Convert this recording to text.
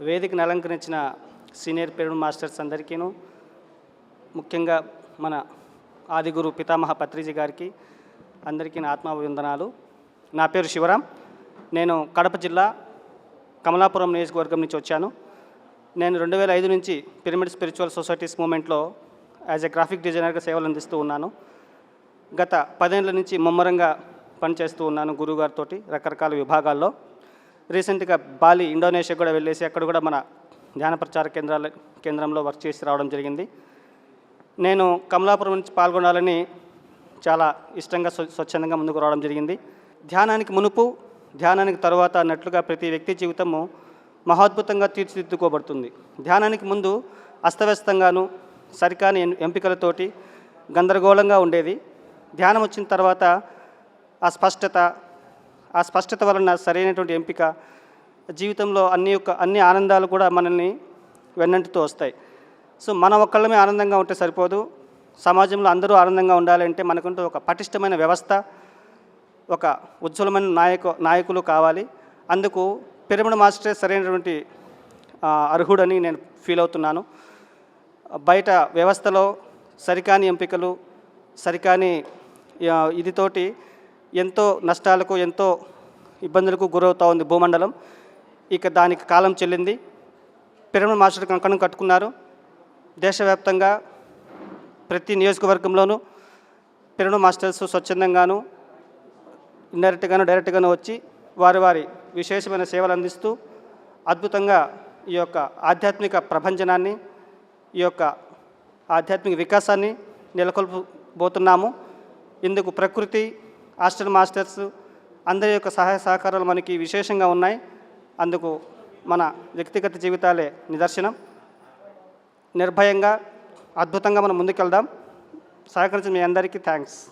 వేదికను అలంకరించిన సీనియర్ పేరు మాస్టర్స్ అందరికీను ముఖ్యంగా మన ఆదిగురు పితామహ పత్రిజీ గారికి అందరికీ నా ఆత్మాభివందనాలు. నా పేరు శివరాం. నేను కడప జిల్లా కమలాపురం నియోజకవర్గం నుంచి వచ్చాను. నేను రెండు వేల ఐదు నుంచి పిరమిడ్ స్పిరిచువల్ సొసైటీస్ మూమెంట్లో యాజ్ ఎ గ్రాఫిక్ డిజైనర్గా సేవలు అందిస్తూ ఉన్నాను. గత పదేళ్ళ నుంచి ముమ్మరంగా పనిచేస్తూ ఉన్నాను గురువుగారితో రకరకాల విభాగాల్లో. రీసెంట్గా బాలి ఇండోనేషియా కూడా వెళ్ళేసి అక్కడ కూడా మన ధ్యాన ప్రచార కేంద్రాల కేంద్రంలో వర్క్ చేసి రావడం జరిగింది. నేను కమలాపురం నుంచి పాల్గొనాలని చాలా ఇష్టంగా స్వ- స్వచ్ఛందంగా ముందుకు రావడం జరిగింది. ధ్యానానికి మునుపు ధ్యానానికి తరువాత అన్నట్లుగా ప్రతి వ్యక్తి జీవితము మహాద్భుతంగా తీర్చిదిద్దుకోబడుతుంది. ధ్యానానికి ముందు అస్తవ్యస్తంగాను సరికాని ఎంపికలతోటి గందరగోళంగా ఉండేది. ధ్యానం వచ్చిన తర్వాత ఆ స్పష్టత ఆ స్పష్టత వలన సరైనటువంటి ఎంపిక జీవితంలో అన్ని యొక్క అన్ని ఆనందాలు కూడా మనల్ని వెన్నంటితో వస్తాయి. సో మన ఒక్కళ్ళమే ఆనందంగా ఉంటే సరిపోదు. సమాజంలో అందరూ ఆనందంగా ఉండాలంటే మనకుంటూ ఒక పటిష్టమైన వ్యవస్థ ఒక ఉజ్వలమైన నాయకు నాయకులు కావాలి. అందుకు పిరమిడ్ మాస్టరే సరైనటువంటి అర్హుడని నేను ఫీల్ అవుతున్నాను. బయట వ్యవస్థలో సరికాని ఎంపికలు సరికాని ఇదితోటి ఎంతో నష్టాలకు ఎంతో ఇబ్బందులకు గురవుతూ ఉంది భూమండలం. ఇక దానికి కాలం చెల్లింది. పిరమిడ్ మాస్టర్ కంకణం కట్టుకున్నారు. దేశవ్యాప్తంగా ప్రతి నియోజకవర్గంలోనూ పిరమిడ్ మాస్టర్స్ స్వచ్ఛందంగాను ఇండైరెక్ట్గాను డైరెక్ట్గాను వచ్చి వారి వారి విశేషమైన సేవలు అందిస్తూ అద్భుతంగా ఈ యొక్క ఆధ్యాత్మిక ప్రభంజనాన్ని ఈ యొక్క ఆధ్యాత్మిక వికాసాన్ని నెలకొల్పబోతున్నాము. ఇందుకు ప్రకృతి హాస్టల్ మాస్టర్స్ అందరి యొక్క సహాయ సహకారాలు మనకి విశేషంగా ఉన్నాయి. అందుకు మన వ్యక్తిగత జీవితాలే నిదర్శనం. నిర్భయంగా అద్భుతంగా మనం ముందుకెళ్దాం. సహకరించిన మీ అందరికీ థ్యాంక్స్